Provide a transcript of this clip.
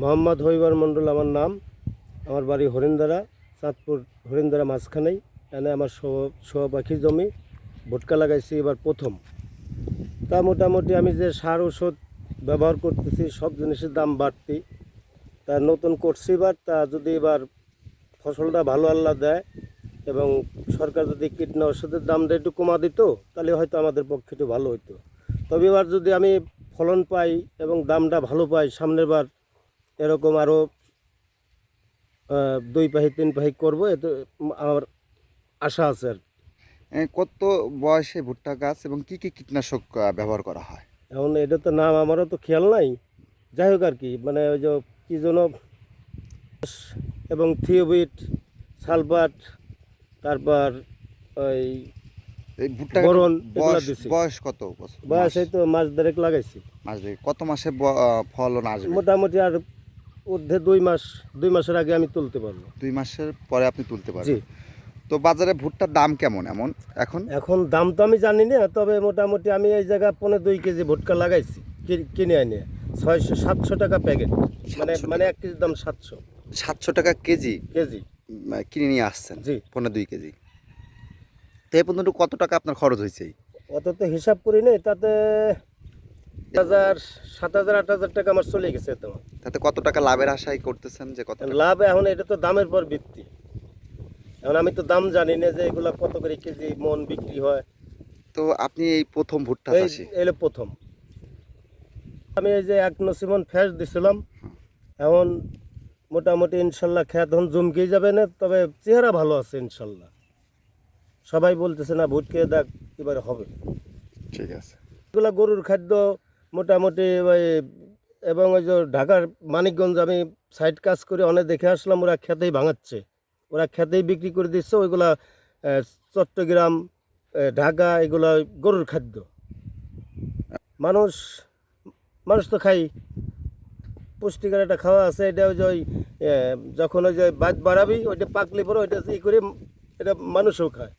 মোহাম্মদ হইবার মণ্ডল আমার নাম। আমার বাড়ি হরিন্দারা চাঁদপুর হরিন্দারা মাঝখানেই। এনে আমার শোয়া পাখি জমি, ভুটকা লাগাইছি এবার প্রথম। তা মোটামুটি আমি যে সার ওষুধ ব্যবহার করতেছি, সব জিনিসের দাম বাড়তি। তা নতুন করছি এবার, তা যদি এবার ফসলটা ভালো আল্লাহ দেয় এবং সরকার যদি কীটনাশকের দামটা একটু কমা দিত, তাহলে হয়তো আমাদের পক্ষে একটু ভালো হতো তবে এবার যদি আমি ফলন পাই এবং দামটা ভালো পাই, সামনের বার এরকম আরও দুই পাহি তিন পাহি করব এতে আমার আশা আছে আর। কত বয়সে ভুট্টা গাছ এবং কি কি কীটনাশক ব্যবহার করা হয় এখন এটা তো নাম আমারও তো খেয়াল নাই যাই হোক আর কি মানে ওই যে কী যেন এবং থিওবিট সালফাট তারপর ওই বোরন বয়স বয়স কত? বয়স এই তো মাস দেড়েক লাগাইছি দুই। কত মাসে ফলন আসবে মোটামুটি আর ঊর্ধ্বে দুই মাস দুই মাসের আগে আমি তুলতে পারব। দুই মাসের পরে আপনি তুলতে জি। পারবেন তো বাজারে ভুট্টার দাম কেমন এমন? এখন? এখন দাম তো আমি জানি না তবে মোটামুটি আমি এই জায়গা পনেরো দুই কেজি ভুটকা লাগাইছি কি- কিনে আনি। ছয়শো সাতশো টাকা প্যাকেট। মানে 700 মানে এক কেজির দাম সাতশো। সাতশো টাকা কেজি? কেজি। উম, কিনে নিয়ে আসছেন? জি। পনেরো দুই কেজি। তো এই পর্যন্ত কত টাকা আপনার খরচ হয়েছে? অত তো হিসাব করি নাই তাতে হাজার সাত হাজার আট হাজার টাকা আমার চলে গেছে তো তাতে কত টাকা লাভের আশাই করতেছেন যে কত লাভ এখন এটা তো দামের পর ভিত্তি। এখন আমি তো দাম জানি না যে এগুলা কত করে কেজি মন বিক্রি হয়। তো আপনি এই প্রথম ভুট্টা চাষি? এলো প্রথম। আমি এই যে এক নসিমন ফ্যাস দিছিলাম। এখন মোটামুটি ইনশাল্লাহ খেত এখন জমকেই যাবে না তবে চেহারা ভালো আছে ইনশাল্লাহ। সবাই বলতেছে না ভোট খেয়ে দেখ এবারে হবে। ঠিক আছে। এগুলো গরুর খাদ্য মোটামুটি ওই, এবং ওই যে ঢাকার মানিকগঞ্জ আমি সাইড কাজ করে অনেক দেখে আসলাম, ওরা খেতেই ভাঙাচ্ছে। ওরা খেতেই বিক্রি করে দিচ্ছে, ওইগুলা চট্টগ্রাম ঢাকা, এগুলো গরুর খাদ্য। মানুষ মানুষ তো খাই। পুষ্টিকর একটা খাওয়া আছে, এটা ওই যে ওই যখন ওই যে বাদ বাড়াবি, ওইটা পাকলে পরে ওইটা ই করে, এটা মানুষও খায়।